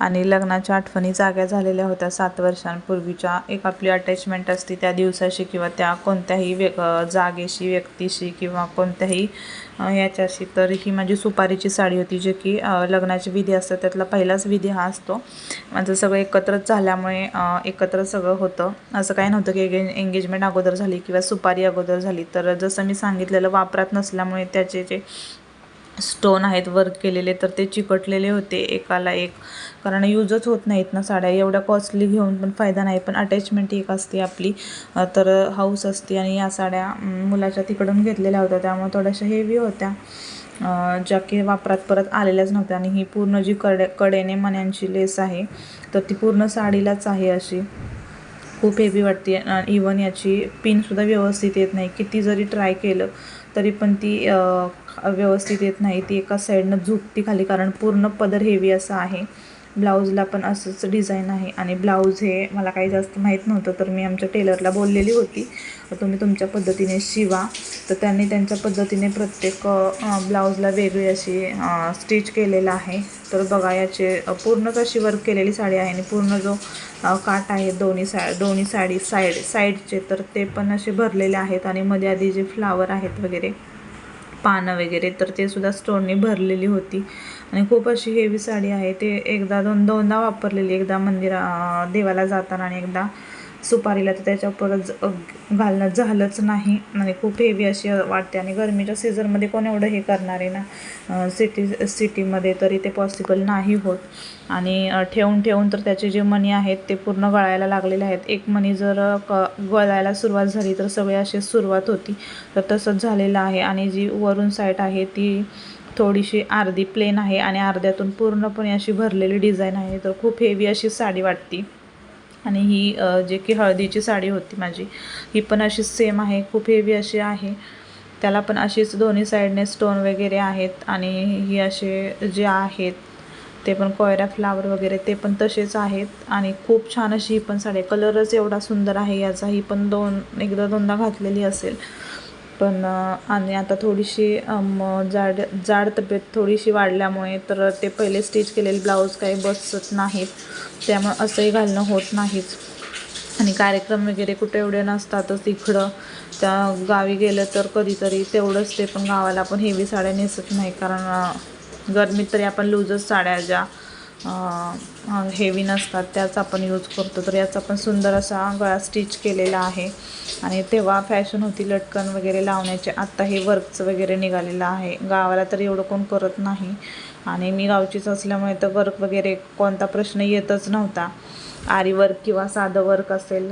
आणि लग्नाच्या आठवणी जाग्या झालेल्या होत्या. सात वर्षांपूर्वीच्या एक आपली अटॅचमेंट असते. त्या दिवसाशी किंवा त्या कोणत्याही व्य जागेशी व्यक्तीशी किंवा कोणत्याही याच्याशी तर ही माझी सुपारीची साडी होती जे की लग्नाची विधी असतात त्यातला पहिलाच विधी हा असतो. माझं सगळं एकत्रच झाल्यामुळे एकत्र सगळं होतं. असं काही नव्हतं की एगे एंगेजमेंट अगोदर झाली किंवा सुपारी अगोदर झाली. तर जसं मी सांगितलेलं वापरात नसल्यामुळे त्याचे जे स्टोन आहेत वर्क केलेले तर ते चिकटलेले होते एकाला एक. कारण यूजच होत नाहीत ना साड्या. एवढ्या कॉस्टली घेऊन पण फायदा नाही. पण अटॅचमेंट एक असते आपली. तर हाऊस असते आणि या साड्या मुलाच्या तिकडून घेतलेल्या होत्या. त्यामुळे थोड्याशा हेवी होत्या. ज्या की वापरात परत आलेल्याच नव्हत्या. आणि ही पूर्ण जी कडे कडेने मण्यांची लेस आहे तर ती पूर्ण साडीलाच आहे अशी. खूप हेवी वाटते. इवन याची पिनसुद्धा व्यवस्थित येत नाही. किती जरी ट्राय केलं तरी पण ती व्यवस्थित येत नाही. ती एका साईडनं झुकती खाली कारण पूर्ण पदर हेवी असा आहे. ब्लाऊजला पण असंच डिझाईन आहे. आणि ब्लाऊज हे मला काही जास्त माहीत नव्हतं तर मी आमच्या टेलरला बोललेली होती. तुम्ही तुमच्या पद्धतीने शिवा. तर त्यांनी त्यांच्या पद्धतीने प्रत्येक ब्लाऊजला वेगळी अशी स्टिच केलेलं आहे. तर बघा याचे पूर्ण पूर्णच अशी वर्क केलेली साडी आहे आणि पूर्ण जो काट काठ आहे दोन्ही सा दोन्ही साडी साईड साईडचे तर ते पण असे भरलेले आहेत. आणि मध्ये आधी जे फ्लावर आहेत वगैरे पानं वगैरे तर ते सुद्धा स्टोनने भरलेली होती. आणि खूप अशी हेवी साडी आहे. ते एकदा दोन दोनदा वापरलेली. एकदा मंदिरा देवाला जाताना आणि एकदा सुपारीला तर त्याच्या परत घालणं झालंच नाही. आणि खूप हेवी अशी वाटते. आणि गरमीच्या सीझनमध्ये कोण एवढं हे करणार आहे ना? सिटी सिटीमध्ये तरी ते पॉसिबल नाही होत. आणि ठेवून ठेवून तर त्याचे जे मणी आहेत ते पूर्ण गळायला लागलेले आहेत. एक मणी जर क गळायला सुरुवात झाली तर सगळे अशी सुरुवात होती. तर तसंच झालेलं आहे. आणि जी वरून साईट आहे ती थोडीशी अर्धी प्लेन आहे आणि अर्ध्यातून पूर्णपणे अशी भरलेली डिझाईन आहे. तर खूप हेवी अशी साडी वाटती. आणि ही जे की हळदीची साडी होती माझी ही पण अशी सेम आहे. खूप हेवी अशी आहे. त्याला पण अशीच दोन्ही साईडने स्टोन वगैरे आहेत आणि ही असे जे आहेत ते पण कोयरा फ्लावर वगैरे ते पण तसेच आहेत. आणि खूप छान अशी ही पण साडी आहे. कलरच एवढा सुंदर आहे याचा. ही पण दोन एकदा दोनदा घातलेली असेल. पण आणि आता थोडीशी जाड जाड तब्येत थोडीशी वाढल्यामुळे तर ते पहिले स्टिच केलेले ब्लाऊज काही बसत नाहीत. त्यामुळे असंही घालणं होत नाहीच. आणि कार्यक्रम वगैरे कुठे एवढे नसतातच इकडं. त्या गावी गेलं तर कधीतरी तेवढंच ते पण गावाला पण हेवी साड्या नेसत नाही कारण गरमीत तरी आपण लूजच साड्या ज्या हेवी नसतात. त्याच आपण यूज करतो. तर याचा पण सुंदर असा गळा स्टिच केलेला आहे. आणि तेव्हा फॅशन होती लटकन वगैरे लावण्याचे. आत्ता हे वर्कचं वगैरे निघालेलं आहे. गावाला तर एवढं कोण करत नाही. आणि मी गावचीच असल्यामुळे तर वर्क वगैरे कोणता प्रश्न येतच नव्हता. आरी वर्क किंवा साधं वर्क असेल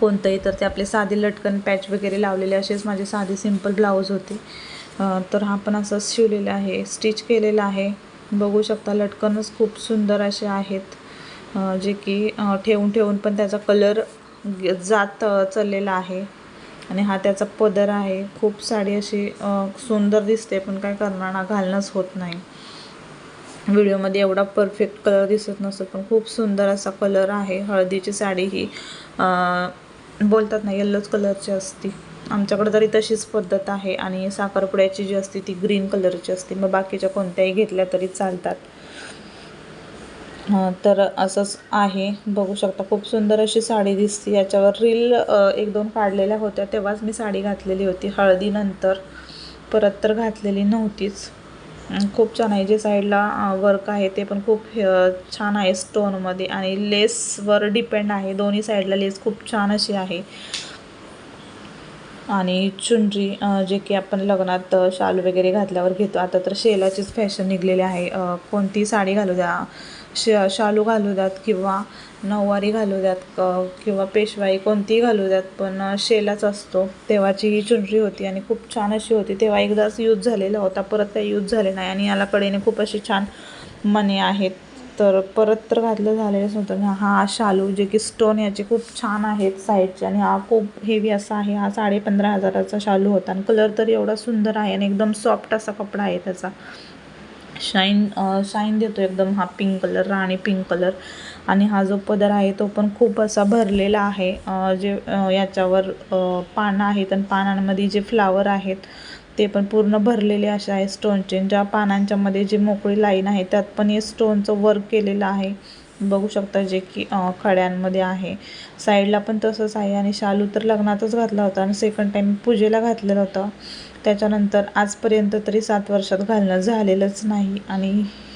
कोणतंही तर ते आपले साधे लटकन पॅच वगैरे लावलेले असेच माझे साधे सिंपल ब्लाऊज होते. तर हा पण असंच शिवलेला आहे. स्टिच केलेला आहे. बघू शकता लटकनच खूप सुंदर असे आहेत. जे की ठेवून ठेवून पण त्याचा कलर जात चाललेला आहे. आणि हा त्याचा पदर आहे. खूप साडी अशी सुंदर दिसते पण काय करणार ना घालणंच होत नाही. व्हिडिओमध्ये एवढा परफेक्ट कलर दिसत नसतो पण खूप सुंदर असा कलर आहे. हळदीची साडी ही बोलतात ना येल्लोच कलरची असती. आमच्याकडे तरी तशीच पद्धत आहे आणि साखरपुड्याची जी असते ती ग्रीन कलरची असते. मग बाकीच्या कोणत्याही घेतल्या तरी चालतात. तर असंच आहे. बघू शकता खूप सुंदर अशी साडी दिसते. याच्यावर रील एक दोन काढलेल्या होत्या. तेव्हाच मी साडी घातलेली होती. हळदीनंतर परत तर घातलेली नव्हतीच. खूप छान आहे. जे साईडला वर्क आहे ते पण खूप छान आहे स्टोनमध्ये आणि लेसवर डिपेंड आहे. दोन्ही साईडला लेस खूप छान अशी आहे. आणि चुनरी जे की आपण लग्नात शाल वगैरे घातल्यावर घेतो. आता तर शेलाचीच फॅशन निघलेली आहे. कोणती साडी घालू द्या? श शालू घालू द्यात किंवा नऊवारी घालू द्यात? किंवा पेशवाई कोणतीही घालू द्यात? पण शेलाच असतो. तेव्हाची ही चुनरी होती आणि खूप छान अशी होती. तेव्हा एकदाच यूज झालेला होता. परत काही यूज झाले नाही आणि याला कडेने खूप अशी छान मने आहेत. तर परत तर घातलं झालेलंच नव्हतं. हा शालू जे की स्टोन याचे खूप छान आहेत साईडचे आणि हा खूप हेवी असा आहे. हा साडे पंधरा हजाराचा शालू होता आणि कलर तर एवढा सुंदर आहे आणि एकदम सॉफ्ट असा कपडा आहे त्याचा. शाईन शाईन देतो एकदम हा पिंक कलर राणी पिंक कलर आणि हा जो पदर आहे तो पण खूप असा भरलेला आहे. जे याच्यावर पानं आहेत आणि पानांमध्ये जे फ्लावर आहेत ते पण पूर्ण भरलेले असे आहे स्टोनचे ज्या पानांच्यामध्ये जी मोकळी लाईन आहे त्यात पण हे स्टोनचं वर्क केलेलं आहे. बघू शकता जे की खड्यांमध्ये आहे. साईडला पण तसंच आहे आणि शालू तर लग्नातच घातला होता आणि सेकंड टाईम पूजेला घातलेलं होतं. त्याच्यानंतर आजपर्यंत तरी सात वर्षात घालणं झालेलंच नाही. आणि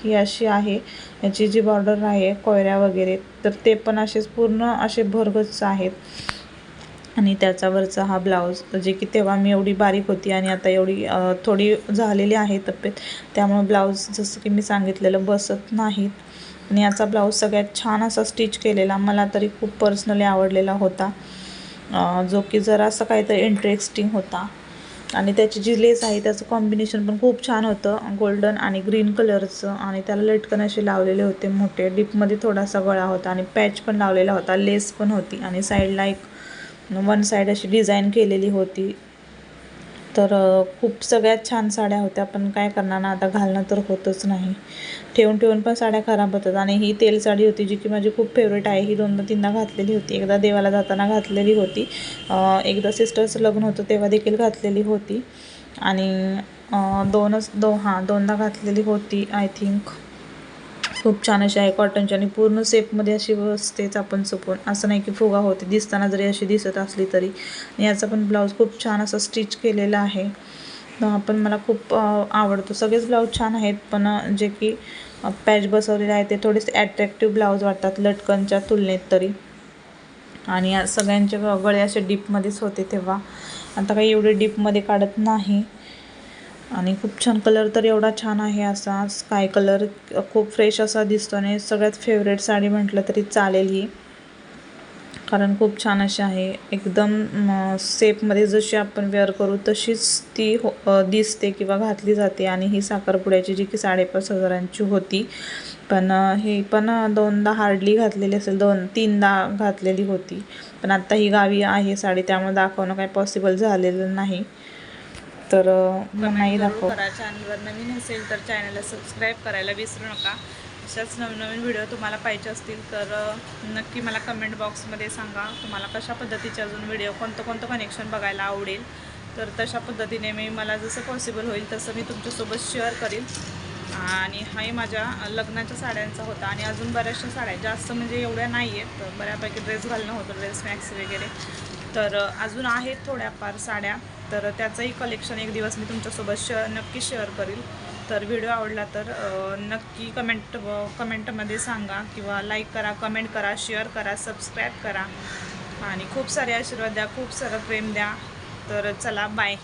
ही अशी आहे याची जी बॉर्डर आहे कोयऱ्या वगैरे तर ते पण असेच पूर्ण असे भरगच आहेत. आणि त्याच्यावरचा हा ब्लाऊज जे की तेव्हा मी एवढी बारीक होती आणि आता एवढी थोडी झालेली आहे तब्येत त्यामुळे ब्लाऊज जसं की मी सांगितलेलं बसत नाहीत. आणि याचा ब्लाऊज सगळ्यात छान असा स्टिच केलेला मला तरी खूप पर्सनली आवडलेला होता. जो की जरासा काहीतरी इंटरेस्टिंग होता. आणि त्याची जी लेस आहे त्याचं कॉम्बिनेशन पण खूप छान होतं. गोल्डन आणि ग्रीन कलरचं आणि त्याला लटकन असे लावलेले होते मोठे. डीपमध्ये थोडासा गळा होता आणि पॅच पण लावलेला होता लेस पण होती आणि साईडला एक वन साईड अशी डिझाईन केलेली होती. तर खूप सगळ्यात छान साड्या होत्या पण काय करणार ना आता घालणं तर होतच नाही. ठेवून ठेवून पण साड्या खराब होतात. आणि ही तेल साडी होती जी की माझी खूप फेवरेट आहे. ही दोनदा तीनदा घातलेली होती. एकदा देवाला जाताना घातलेली होती. एकदा सिस्टरचं लग्न होतं तेव्हा देखील घातलेली होती. आणि दोनच दो हां दोनदा घातलेली होती आय थिंक खूप छान अशी आहे कॉटनची आणि पूर्ण सेपमध्ये अशी बसतेच आपण चुकून असं नाही की फुगा होते दिसताना जरी अशी दिसत असली तरी. याचा पण ब्लाऊज खूप छान असं स्टिच केलेला आहे. पण मला खूप आवडतो. सगळेच ब्लाऊज छान आहेत पण जे की पॅच बसवलेले आहे ते थोडेसे ॲट्रॅक्टिव्ह ब्लाऊज वाटतात लटकनच्या तुलनेत तरी. आणि सगळ्यांचे ग- गळे असे डीपमध्येच होते तेव्हा. आता काही एवढे डीपमध्ये काढत नाही. आणि खूप छान कलर तर एवढा छान आहे असा. स्काय कलर खूप फ्रेश असा दिसतो आणि सगळ्यात फेवरेट साडी म्हटलं तरी चालेल ही. कारण खूप छान अशी आहे. एकदम सेपमध्ये जशी आपण वेअर करू तशीच ती हो दिसते किंवा घातली जाते आणि ही साखरपुड्याची जी की साडेपाच हजारांची होती. पण हे ही पण दोनदा हार्डली घातलेली असेल दोन तीनदा घातलेली होती. पण आत्ता ही गावी आहे साडी त्यामुळे दाखवणं काही पॉसिबल झालेलं नाही. तर नाही दाखव करा. चॅनलवर नवीन असेल तर चॅनलला सबस्क्राईब करायला विसरू नका. अशाच नवीन नवीन व्हिडिओ तुम्हाला पाहिजे असतील तर नक्की मला कमेंट बॉक्समध्ये सांगा. तुम्हाला कशा पद्धतीचे अजून व्हिडिओ कोणतं कोणतं कनेक्शन बघायला आवडेल. तर तशा पद्धतीने मी मला जसं पॉसिबल होईल तसं मी तुमच्यासोबत शेअर करीन. आणि हाही माझ्या लग्नाच्या साड्यांचा होता. आणि अजून बऱ्याचशा साड्या जास्त म्हणजे एवढ्या नाही आहेत तर बऱ्यापैकी ड्रेस घालणं होतं ड्रेस मॅक्स वगैरे. तर अजून आहेत थोड्याफार साड्या. तर त्याचंही कलेक्शन एक दिवस मी तुमच्यासोबत शेअर नक्की शेअर करील. तर व्हिडिओ आवडला तर नक्की कमेंट कमेंटमध्ये सांगा किंवा लाईक करा कमेंट करा शेअर करा सबस्क्राईब करा. आणि खूप सारे आशीर्वाद द्या खूप सारं प्रेम द्या. तर चला बाय